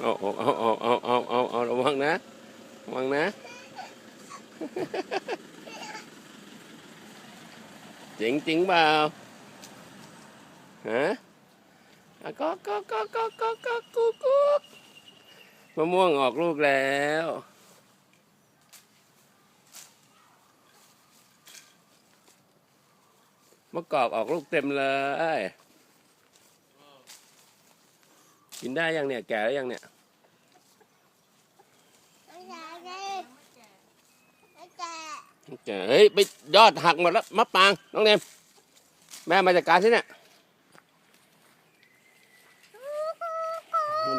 เอาเอาเอาเอาเอาเอาเอาระวังนะระวังนะจริงจริงเปล่าฮะก็ก็ก็ก็ก็ก็กุ๊กกมะม่วงออกลูกแล้วมะกอกออกลูกเต็มเลย กินได้ยังเนี่ย แก่แล้วยังเนี่ย ไม่ใช่ไงไม่แก่แก่เฮ้ยไปยอดหักหมดแล้วมะปางน้องเนมแม่มาจัดการที่เนี่ย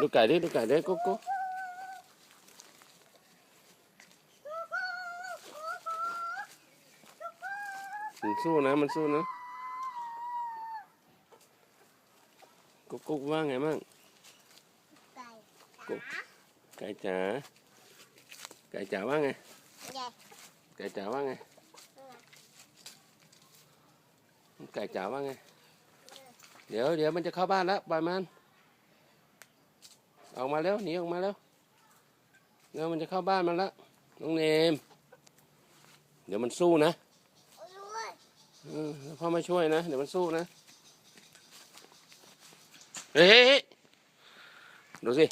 ดูไก่ดิดูไก่ดิกุ๊กกุ๊กมันสู้นะมันสู้นะกุ๊กกุ๊กว่าไงมั่ง กุ๊กไก่จ๋าไก่จ๋าว่าไงใหญ่ไก่จ๋าว่าไงไก่จ๋าว่าไง เดี๋ยวเดี๋ยวมันจะเข้าบ้านแล้วปล่อยมันออกมาแล้วหนีออกมาแล้วเดี๋ยวมันจะเข้าบ้านมันแล้วน้องเนม เดี๋ยวมันสู้นะโอ้ยเออแล้วพ่อมาช่วยนะ เดี๋ยวมันสู้นะ เฮ้ยเฮ้ยเฮ้ยดูสิ